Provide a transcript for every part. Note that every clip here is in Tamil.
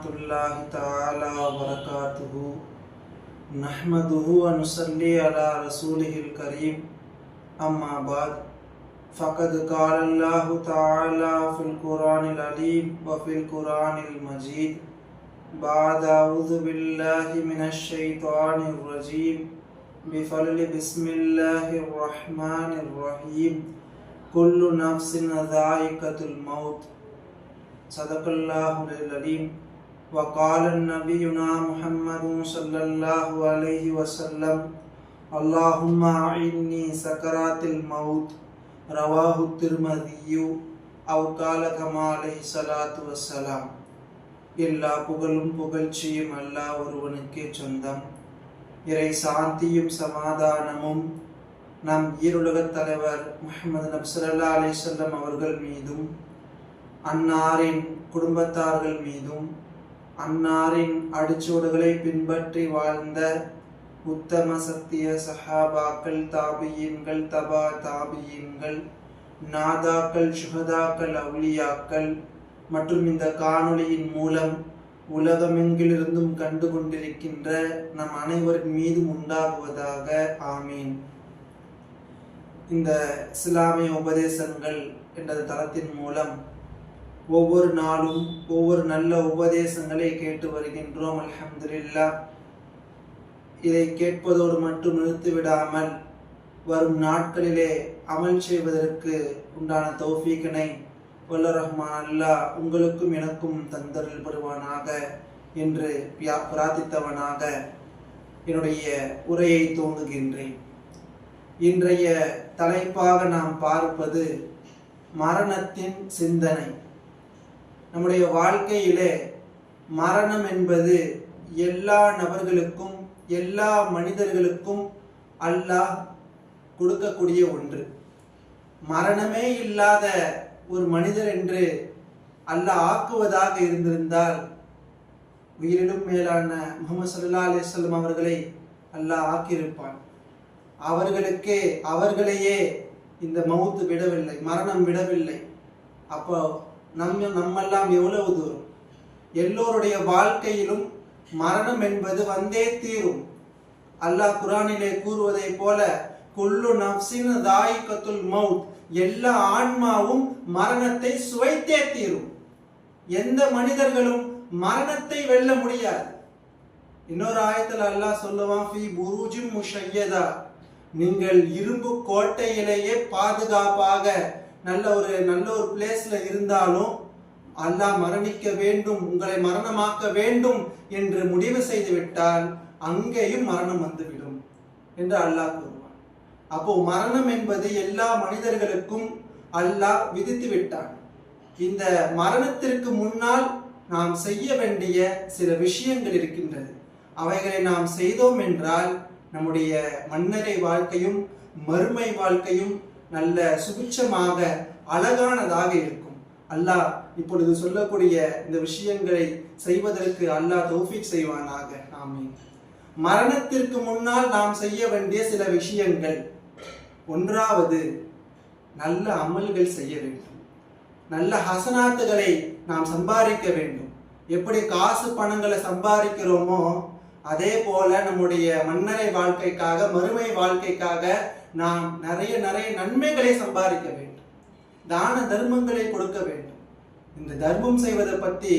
ورحمۃ اللہ تعالی وبرکاتہ۔ نحمده ونصلي على رسوله الكريم اما بعد، فقد قال اللہ تعالی فی القرآن العلیم وفی القرآن المجید۔ بعد، اعوذ باللہ من الشیطان الرجیم۔ بفضل بسم اللہ الرحمن الرحیم۔ کل نفس ذائقت الموت۔ صدق اللہ العلیم۔ وقال نبينا محمد صلى الله عليه وسلم اللهم أعني سكرات الموت رواه الترمذي أو قال كما عليه الصلاة والسلام எல்லா புகழும் புகழ்ச்சியும் அல்லாஹ் ஒருவனுக்கே சொந்தம் இறை சாந்தியும் சமாதானமும் நம் ஈருலகத் தலைவர் முஹம்மது நப்சல்லா அலிசல்லம் அவர்கள் மீதும் அன்னாரின் குடும்பத்தார்கள் மீதும் அன்னாரின் அடிச்சுவடுகளை பின்பற்றி வாழ்ந்த உத்தம சத்திய சஹாபாக்கள் தாபியன்கள் தபா தாபியன்கள் நாதாக்கள் சுகதாக்கள் அவுளியாக்கள் மற்றும் இந்த காணொளியின் மூலம் உலகமெங்கிலிருந்தும் கண்டு கொண்டிருக்கின்ற நம் அனைவரின் மீதும் உண்டாகுவதாக ஆமீன். இந்த இஸ்லாமிய உபதேசங்கள் என்ற தளத்தின் மூலம் ஒவ்வொரு நாளும் ஒவ்வொரு நல்ல உபதேசங்களை கேட்டு வருகின்றோம் அலமதுல்லா இதை கேட்பதோடு மட்டும் நிறுத்திவிடாமல் வரும் நாட்களிலே அமல் செய்வதற்கு உண்டான தௌஃபீக்கினை வல்ல ரஹ்மான் அல்லாஹ் உங்களுக்கும் எனக்கும் தந்தரில் பெறுவானாக என்று பிரார்த்தித்தவனாக என்னுடைய உரையை தோங்குகின்றேன். இன்றைய தலைப்பாக நாம் பார்ப்பது மரணத்தின் சிந்தனை. நம்முடைய வாழ்க்கையிலே மரணம் என்பது எல்லா நபர்களுக்கும் எல்லா மனிதர்களுக்கும் அல்லாஹ் கொடுக்கக்கூடிய ஒன்று. மரணமே இல்லாத ஒரு மனிதர் என்று அல்லாஹ் ஆக்குவதாக இருந்திருந்தால் உயிரிலும் மேலான முகமது சல்லா அலிஸ்லம் அவர்களை அல்லாஹ் ஆக்கியிருப்பான். அவர்களுக்கே அவர்களையே இந்த மவுத்து விடவில்லை மரணம் விடவில்லை. அப்போ நம்ம நம்மெல்லாம் எவ்வளவு தூரம்? எல்லோருடைய வாழ்க்கையிலும் மரணம் என்பது வந்தே தீரும். அல்லாஹ் குரானிலே கூறுவதைப் போல குல்லு நப்சின் தாயிக்கத்துல் மவுத் எல்லா ஆன்மாவும் மரணத்தை சுவைத்தே தீரும். எந்த மனிதர்களும் மரணத்தை வெல்ல முடியாது. இன்னொரு ஆயத்தில் அல்லாஹ் சொல்லுவான் ஃபி புரூஜிம் முஷையதா. நீங்கள் இரும்பு கோட்டையிலேயே பாதுகாப்பாக நல்ல ஒரு நல்ல ஒரு பிளேஸ்ல இருந்தாலும் அல்லாஹ் மரணிக்க வேண்டும் உங்களை மரணமாக்க வேண்டும் என்று முடிவு செய்து விட்டால் அங்கேயும் மரணம் வந்துவிடும் என்று அல்லாஹ் கூறுவான். அப்போ மரணம் என்பது எல்லா மனிதர்களுக்கும் அல்லாஹ் விதித்து விட்டான். இந்த மரணத்திற்கு முன்னால் நாம் செய்ய வேண்டிய சில விஷயங்கள் இருக்கின்றது. அவைகளை நாம் செய்தோம் என்றால் நம்முடைய மன்னரை வாழ்க்கையும் மறுமை வாழ்க்கையும் நல்ல சுபிட்சமாக அழகானதாக இருக்கும். அல்லாஹ் இப்பொழுது சொல்லக்கூடிய இந்த விஷயங்களை செய்வதற்கு அல்லாஹ் தௌஃபிக் செய்வானாக. ஆமீன். மரணத்திற்கு முன்னால் நாம் செய்ய வேண்டிய சில விஷயங்கள். ஒன்றாவது நல்ல அமல்கள் செய்ய வேண்டும். நல்ல ஹசனாத்துகளை நாம் சம்பாதிக்க வேண்டும். எப்படி காசு பணங்களை சம்பாதிக்கிறோமோ அதே போல நம்முடைய மன்னரை வாழ்க்கைக்காக மறுமை வாழ்க்கைக்காக நாம் நிறைய நிறைய நன்மைகளை சம்பாதிக்க வேண்டும். தான தர்மங்களை கொடுக்க வேண்டும். இந்த தர்மம் செய்வதை பத்தி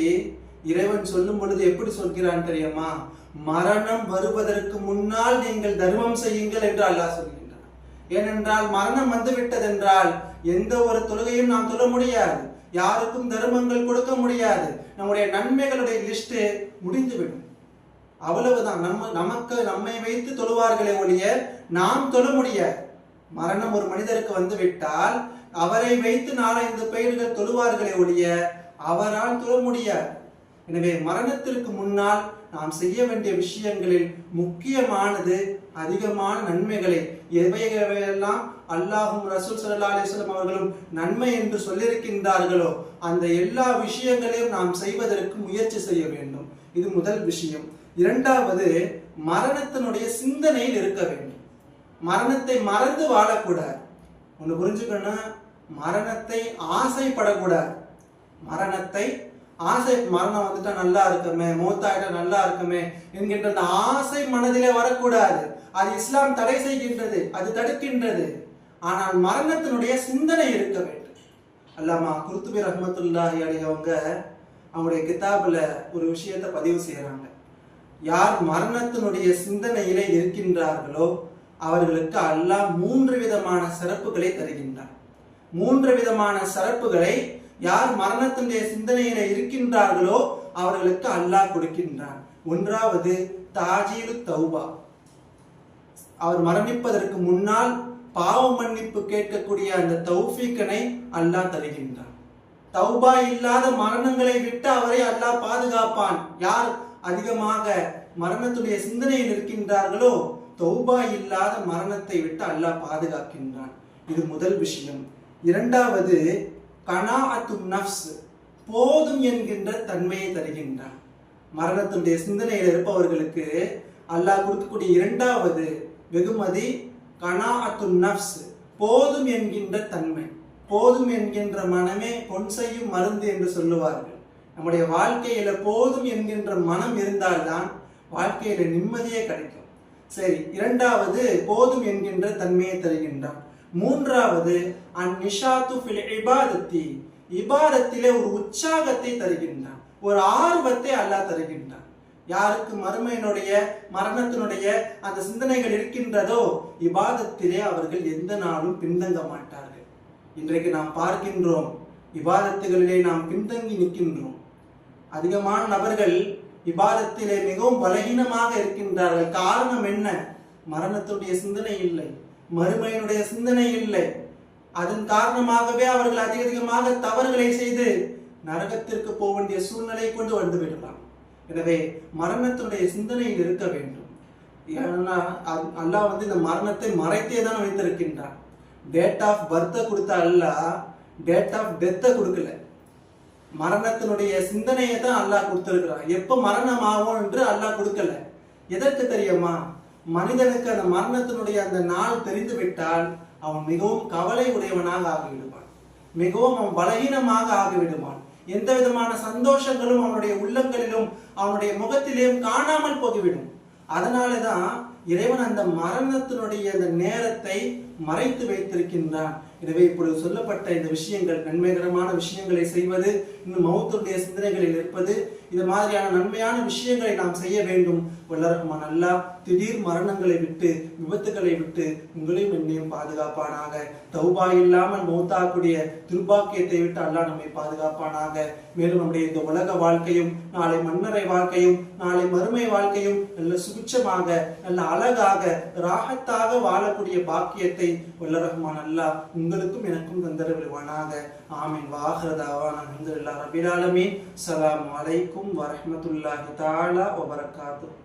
இறைவன் சொல்லும் பொழுது எப்படி சொல்கிறான் தெரியுமா? மரணம் வருவதற்கு முன்னால் நீங்கள் தர்மம் செய்யுங்கள் என்று அல்லாஹ் சொல்கின்றான். ஏனென்றால் மரணம் வந்து விட்டதென்றால் எந்த ஒரு தொழுகையும் நாம் சொல்ல முடியாது. யாருக்கும் தர்மங்கள் கொடுக்க முடியாது. நம்முடைய நன்மைகளுடைய லிஸ்ட் முடிந்துவிடும். அவ்வளவுதான். நம்ம நமக்கு நம்மை வைத்து தொழுவார்களே ஒழிய நாம் தொழ முடிய. மரணம் ஒரு மனிதருக்கு வந்து விட்டால் அவரை வைத்து நாலஞ்சு பெயர்கள் தொழுவார்களே ஒழிய அவரால் தொழ முடிய. எனவே மரணத்திற்கு முன்னால் நாம் செய்ய வேண்டிய விஷயங்களில் முக்கியமானது அதிகமான நன்மைகளை எவையெல்லாம் அல்லாஹும் ரசூல் சல்லா அலிஸ்லம் அவர்களும் நன்மை என்று சொல்லியிருக்கின்றார்களோ அந்த எல்லா விஷயங்களையும் நாம் செய்வதற்கு முயற்சி செய்ய வேண்டும். இது முதல் விஷயம். இரண்டாவது மரணத்தினுடைய சிந்தனையில் இருக்க வேண்டும். மரணத்தை மறந்து வாழக்கூடாது. ஒன்று புரிஞ்சுக்கணும் மரணத்தை ஆசைப்படக்கூடாது. மரணத்தை ஆசை மரணம் வந்துட்டா நல்லா இருக்குமே மூத்தாயிட்டா நல்லா இருக்குமே என்கின்ற அந்த ஆசை மனதிலே வரக்கூடாது. அது இஸ்லாம் தடை செய்கின்றது அது தடுக்கின்றது. ஆனால் மரணத்தினுடைய சிந்தனை இருக்க வேண்டும். அல்லாமா குருத்துபி ரஹமத்துல்லாஹி அலைஹி அவங்களுடைய கிதாபில் ஒரு விஷயத்தை பதிவு செய்கிறாங்க யார் மரணத்தினுடைய சிந்தனையிலே இருக்கின்றார்களோ அவர்களுக்கு அல்லாஹ் மூன்று விதமான சிறப்புகளை தருகின்றார் மூன்று விதமான சிறப்புகளை யார் மரணத்தினுடைய சிந்தனையில இருக்கின்றார்களோ அவர்களுக்கு அல்லாஹ் கொடுக்கின்றான். ஒன்றாவது தாஜீலு தௌபா. அவர் மரணிப்பதற்கு முன்னால் பாவ மன்னிப்பு கேட்கக்கூடிய அந்த தௌஃபீக்கனை அல்லாஹ் தருகின்றான். தௌபா இல்லாத மரணங்களை விட்டு அவரை அல்லாஹ் பாதுகாப்பான். யார் அதிகமாக மரணத்துடைய சிந்தனையில் இருக்கின்றார்களோ தௌபா இல்லாத மரணத்தை விட்டு அல்லாஹ் பாதுகாக்கின்றான். இது முதல் விஷயம். இரண்டாவது கனாஅத்து நஃப்ஸ் போதும் என்கின்ற தன்மையை தருகின்றான். மரணத்துடைய சிந்தனையில் இருப்பவர்களுக்கு அல்லாஹ் கொடுக்கக்கூடிய இரண்டாவது வெகுமதி கனாஅத்து நஃப்ஸ் போதும் என்கின்ற தன்மை. போதும் என்கின்ற மனமே பொன் செய்யும் மருந்து என்று சொல்லுவார்கள். நம்முடைய வாழ்க்கையில போதும் என்கின்ற மனம் இருந்தால்தான் வாழ்க்கையில நிம்மதியே கிடைக்கும். சரி இரண்டாவது போதும் என்கின்ற தன்மையை தருகின்றான் மூன்றாவது அந்நிஷாத்து ஃபில் இபாதத்தி. இபாதத்திலே ஒரு உற்சாகத்தை தருகின்றான் ஒரு ஆர்வத்தை அல்லாஹ் தருகின்றான் யாருக்கு மறுமையினுடைய மரணத்தினுடைய அந்த சிந்தனைகள் இருக்கின்றதோ இபாதத்திலே அவர்கள் எந்த நாளும் பின்தங்க மாட்டார்கள். இன்றைக்கு நாம் பார்க்கின்றோம் இபாதத்துகளிலே நாம் பின்தங்கி நிற்கின்றோம். அதிகமான நபர்கள் இபாதத்திலே மிகவும் பலகீனமாக இருக்கின்றார்கள். காரணம் என்ன? மரணத்துடைய சிந்தனை இல்லை. மறுமையினுடைய சிந்தனை இல்லை. அதன் காரணமாகவே அவர்கள் அதிக அதிகமாக தவறுகளை செய்து நரகத்திற்கு போக வேண்டிய சூழ்நிலை கொண்டு வந்து விடலாம். எனவே மரணத்தினுடைய சிந்தனையில் இருக்க வேண்டும். ஏன்னா அல்- அல்லாஹ் வந்து இந்த மரணத்தை மறைத்தே தான் வைத்திருக்கின்றான். டேட் ஆஃப் பர்த்தை கொடுத்த அல்லாஹ் டேட் ஆஃப் டெத்தை கொடுக்கல. மரணத்தினுடைய சிந்தனையை தான் அல்லாஹ் கொடுத்துருக்கிறான். எப்போ மரணம் ஆகும் என்று அல்லாஹ் கொடுக்கல. எதற்கு தெரியுமா? மனிதனுக்கு அந்த மரணத்தினுடைய அந்த நாள் தெரிந்து விட்டால் அவன் மிகவும் கவலை உடையவனாக ஆகிவிடுவான். மிகவும் அவன் பலகீனமாக ஆகிவிடுவான். எந்த விதமான சந்தோஷங்களும் அவனுடைய உள்ளங்களிலும் அவனுடைய முகத்திலேயும் காணாமல் போகிவிடும். அதனால தான் இறைவன் அந்த மரணத்தினுடைய அந்த நேரத்தை மறைத்து வைத்திருக்கின்றான். எனவே இப்பொழுது சொல்லப்பட்ட இந்த விஷயங்கள் நன்மைகரமான விஷயங்களை செய்வது இன்னும் மௌத்துடைய சிந்தனைகளில் இருப்பது இது மாதிரியான நன்மையான விஷயங்களை நாம் செய்ய வேண்டும். வல்லரஹ்மான் நல்லா திடீர் மரணங்களை விட்டு விபத்துகளை விட்டு உங்களையும் என்னையும் பாதுகாப்பானாக. தௌபா இல்லாமல் மௌத்தாக்கூடிய துர்பாக்கியத்தை விட்டு அல்லாஹ் நம்மை பாதுகாப்பானாக. மேலும் நம்முடைய இந்த உலக வாழ்க்கையும் நாளை மன்னரை வாழ்க்கையும் நாளை மறுமை வாழ்க்கையும் நல்ல சுபிட்சமாக நல்ல அழகாக ராகத்தாக வாழக்கூடிய பாக்கியத்தை வல்ல அல்லா அல்லாஹ் உங்களுக்கும் எனக்கும் தந்தரவிடுவானாக ஆமீன். வாஹரதாவான் அல்ஹம்துலில்லாஹ் ரபில் ஆலமீன். சலாம் அலைக்கும் வரமத்துல்லாஹி தாலா வபரகாத்துஹு.